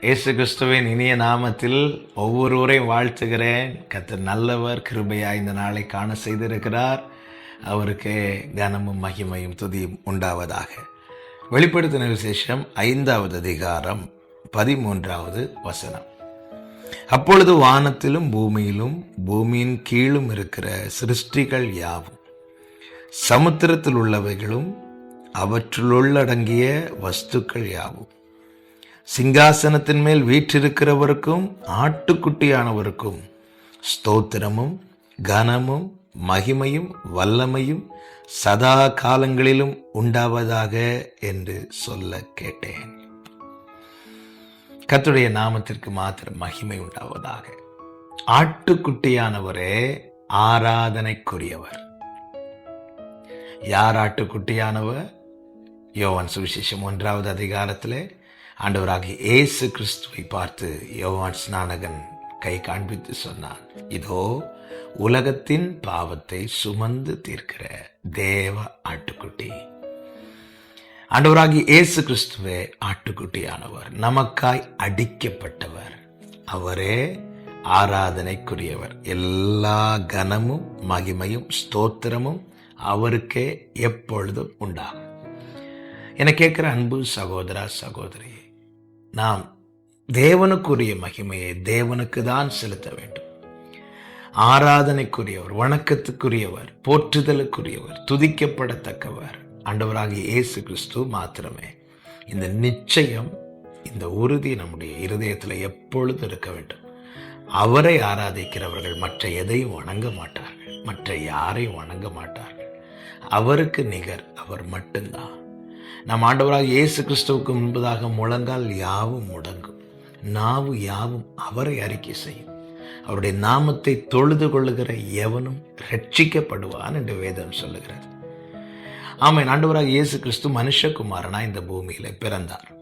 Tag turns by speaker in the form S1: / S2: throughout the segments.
S1: இயேசு கிறிஸ்துவின் இனிய நாமத்தில் ஒவ்வொருவரையும் வாழ்த்துகிறேன். கர்த்தர் நல்லவர் கிருபையா இந்த நாளை காண செய்திருக்கிறார். அவருக்கு கனமும் மகிமையும் துதியும் உண்டாவதாக. வெளிப்படுத்தின விசேஷம் ஐந்தாவது அதிகாரம் பதிமூன்றாவது வசனம். அப்பொழுது வானத்திலும் பூமியிலும் பூமியின் கீழும் இருக்கிற சிருஷ்டிகள் யாவும். சமுத்திரத்தில் உள்ளவைகளும் அவற்றுள்ளடங்கிய வஸ்துக்கள் யாவும். சிங்காசனத்தின் மேல் வீற்றிருக்கிறவருக்கும் ஆட்டுக்குட்டியானவருக்கும் ஸ்தோத்திரமும் கனமும் மகிமையும் வல்லமையும் சதா காலங்களிலும் உண்டாவதாக என்று சொல்ல கேட்டேன். கத்துடைய நாமத்திற்கு மாத்திரம் மகிமை உண்டாவதாக. ஆட்டுக்குட்டியானவரே ஆராதனைக்குரியவர். யார் ஆட்டுக்குட்டியானவர்? யோவன் சுவிசேஷம் ஒன்றாவது அதிகாரத்திலே ஆண்டவராகிய இயேசு கிறிஸ்துவை பார்த்து யோவான் ஸ்நானகன் கை காண்பித்து சொன்னான் இதோ உலகத்தின் பாவத்தை சுமந்து தீர்க்கிற தேவ ஆட்டுக்குட்டி. ஆண்டவராகி இயேசு கிறிஸ்துவே ஆட்டுக்குட்டியானவர் நமக்காய் அடிக்கப்பட்டவர். அவரே ஆராதனைக்குரியவர். எல்லா கனமும் மகிமையும் ஸ்தோத்திரமும் அவருக்கே எப்பொழுதும் உண்டாகும். என கேட்கிற அன்பு சகோதரா சகோதரி நாம் தேவனுக்குரிய மகிமையை தேவனுக்கு தான் செலுத்த வேண்டும். ஆராதனைக்குரியவர் வணக்கத்துக்குரியவர் போற்றுதலுக்குரியவர் துதிக்கப்படத்தக்கவர் ஆண்டவராகிய இயேசு கிறிஸ்து மாத்திரமே. இந்த நிச்சயம் இந்த உறுதி நம்முடைய இருதயத்தில் எப்பொழுதும் இருக்க வேண்டும். அவரை ஆராதிக்கிறவர்கள் மற்ற எதையும் வணங்க மாட்டார்கள். மற்ற யாரையும் வணங்க மாட்டார்கள். அவருக்கு நிகர் அவர் மட்டும்தான். நம் ஆண்டவராக இயேசு கிறிஸ்துவுக்கு முன்பதாக முழங்கால் யாவும் முடங்கும். நாவு யாவும் அவரை அறிக்கை செய்யும். அவருடைய நாமத்தை தொழுது கொள்ளுகிற எவனும் ரட்சிக்கப்படுவான் என்று வேதம் சொல்லுகிறது. ஆமாம் ஆண்டவராக இயேசு கிறிஸ்து மனுஷகுமாரனா இந்த பூமியில பிறந்தார்.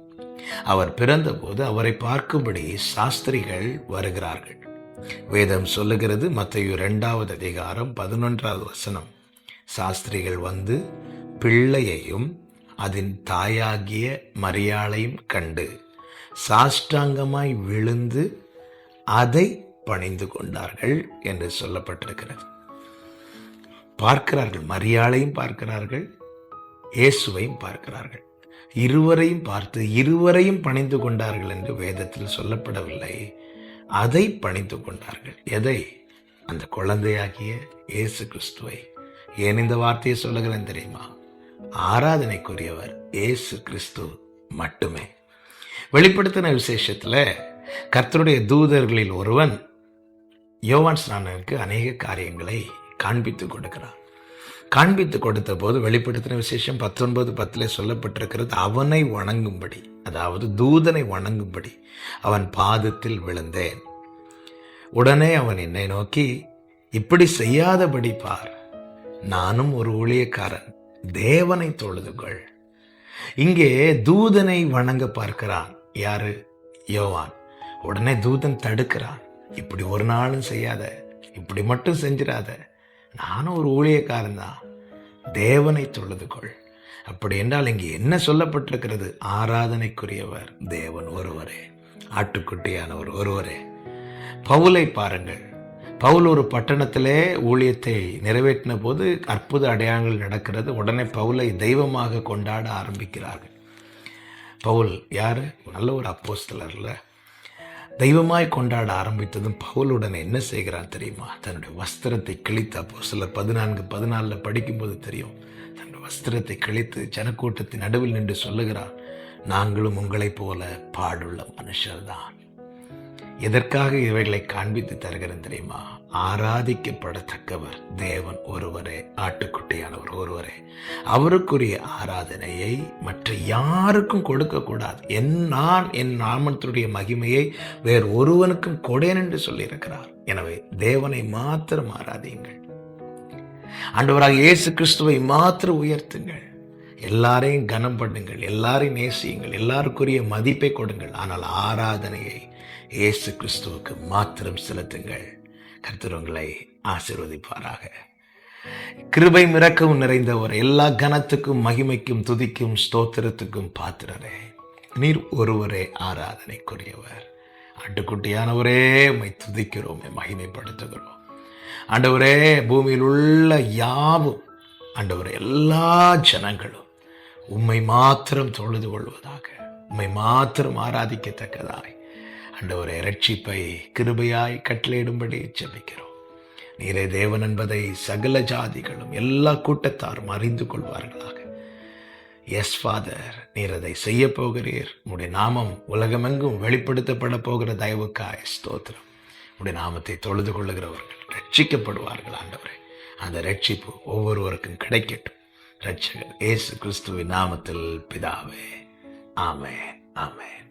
S1: அவர் பிறந்தபோது அவரை பார்க்கும்படி சாஸ்திரிகள் வருகிறார்கள். வேதம் சொல்லுகிறது மத்தையு இரண்டாவது அதிகாரம் பதினொன்றாவது வசனம். சாஸ்திரிகள் வந்து பிள்ளையையும் அதன் தாயாகிய மரியாளையும் கண்டு சாஷ்டாங்கமாய் விழுந்து அதை பணிந்து கொண்டார்கள் என்று சொல்லப்பட்டிருக்கிறது. பார்க்கிறார்கள் மரியாளையும் பார்க்கிறார்கள் இயேசுவையும் பார்க்கிறார்கள். இருவரையும் பார்த்து இருவரையும் பணிந்து கொண்டார்கள் என்று வேதத்தில் சொல்லப்படவில்லை. அதை பணிந்து கொண்டார்கள். எதை? அந்த குழந்தையாகிய இயேசு கிறிஸ்துவை. ஏன் இந்த வார்த்தையை சொல்லுகிறேன் தெரியுமா? ஆராதனைக்குரியவர் இயேசு கிறிஸ்து மட்டுமே. வெளிப்படுத்தின விசேஷத்தில் கர்த்தருடைய தூதர்களில் ஒருவன் யோவான் ஸ்நானனுக்கு அநேக காரியங்களை காண்பித்து கொடுக்கிறான். காண்பித்து கொடுத்த போது வெளிப்படுத்தின விசேஷம் பத்தொன்பது பத்தில் சொல்லப்பட்டிருக்கிறது அவனை வணங்கும்படி அதாவது தூதனை வணங்கும்படி அவன் பாதத்தில் விழுந்தேன். உடனே அவன் என்னை நோக்கி இப்படி செய்யாதபடி பார் நானும் ஒரு ஊழியக்காரன். தேவனை தொழுதுகள். இங்கே தூதனை வணங்க பார்க்கிறான். யாரு? யோவான். உடனே தூதன் தடுக்கிறான். இப்படி ஒரு நாளும் செய்யாத இப்படி மட்டும் செஞ்சிடாத நானும் ஒரு ஊழியக்காரன் தான். தேவனை தொழுதுகொள். அப்படி என்றால் இங்கே என்ன சொல்லப்பட்டிருக்கிறது? ஆராதனைக்குரியவர் தேவன் ஒருவரே. ஆட்டுக்குட்டியானவர் ஒருவரே. பவுலை பாருங்கள். பவுல் ஒரு பட்டணத்திலே ஊழியத்தை நிறைவேற்றின போது அற்புத அடையாளங்கள் நடக்கிறது. உடனே பவுலை தெய்வமாக கொண்டாட ஆரம்பிக்கிறார்கள். பவுல் யார்? நல்ல ஒரு அப்போஸ்தலரில் தெய்வமாய் கொண்டாட ஆரம்பித்ததும் பவுலுடன் என்ன செய்கிறான் தெரியுமா? தன்னுடைய வஸ்திரத்தை கிழித்து அப்போ சில பதினான்கு பதினாலில் படிக்கும்போது தெரியும். தன்னுடைய வஸ்திரத்தை கிழித்து ஜனக்கூட்டத்தின் நடுவில் நின்று சொல்லுகிறான் நாங்களும் உங்களைப் போல பாடுள்ள மனுஷர்தான். எதற்காக இவைகளை காண்பித்து தருகிறேன் தெரியுமா? ஆராதிக்கப்படத்தக்கவர் தேவன் ஒருவரே ஆட்டுக்குட்டியானவர் ஒருவரே. அவருக்குரிய ஆராதனையை மற்ற யாருக்கும் கொடுக்கக்கூடாது. என் நான் என் நாமத்தினுடைய மகிமையை வேறு ஒருவனுக்கும் கொடேன் என்று சொல்லியிருக்கிறார். எனவே தேவனை மாத்திரம் ஆராதியுங்கள். ஆண்டவராக இயேசு கிறிஸ்துவை மாத்திரம் உயர்த்துங்கள். எல்லாரையும் கனம் பண்ணுங்கள் எல்லாரையும் நேசியுங்கள் எல்லாருக்குரிய மதிப்பை கொடுங்கள். ஆனால் ஆராதனையை இயேசு கிறிஸ்துவுக்கு மாத்திரம் செலுத்துங்கள். கர்த்தர் உங்களை கிருபை மிரக்கவும் நிறைந்தவர் எல்லா கனத்துக்கும் மகிமைக்கும் துதிக்கும் ஸ்தோத்திரத்துக்கும் பாத்திரரே. நீர் ஒருவரே ஆராதனைக்குரியவர். ஆட்டுக்குட்டியானவரே உம்மை துதிக்கிறோம் மகிமைப்படுத்துகிறோம். ஆண்டவரே பூமியில் உள்ள யாவும் ஆண்டவரே எல்லா ஜனங்களும் உம்மை மாத்திரம் தொழுது கொள்வதாக உம்மை மாத்திரம் ஆராதிக்கத்தக்கதாய். அண்டவரை ரட்சிப்பை கிருபையாய் கட்டளையிடும்படி ஜபிக்கிறோம் நீரே தேவன் என்பதை சகல ஜாதிகளும் எல்லா கூட்டத்தாரும் அறிந்து கொள்வார்களாக. எஸ் ஃபாதர் நீர் அதை செய்ய போகிறீர். உடைய நாமம் உலகமெங்கும் வெளிப்படுத்தப்பட போகிற தயவுக்காய் ஸ்தோத்திரம். உடைய நாமத்தை தொழுது கொள்ளுகிறவர்கள் ரட்சிக்கப்படுவார்கள் ஆண்டவரே. அந்த ரட்சிப்பு ஒவ்வொருவருக்கும் கிடைக்கட்டும். ரட்சகர். ஏசு கிறிஸ்துவின் நாமத்தில் பிதாவே. ஆமே ஆமென்.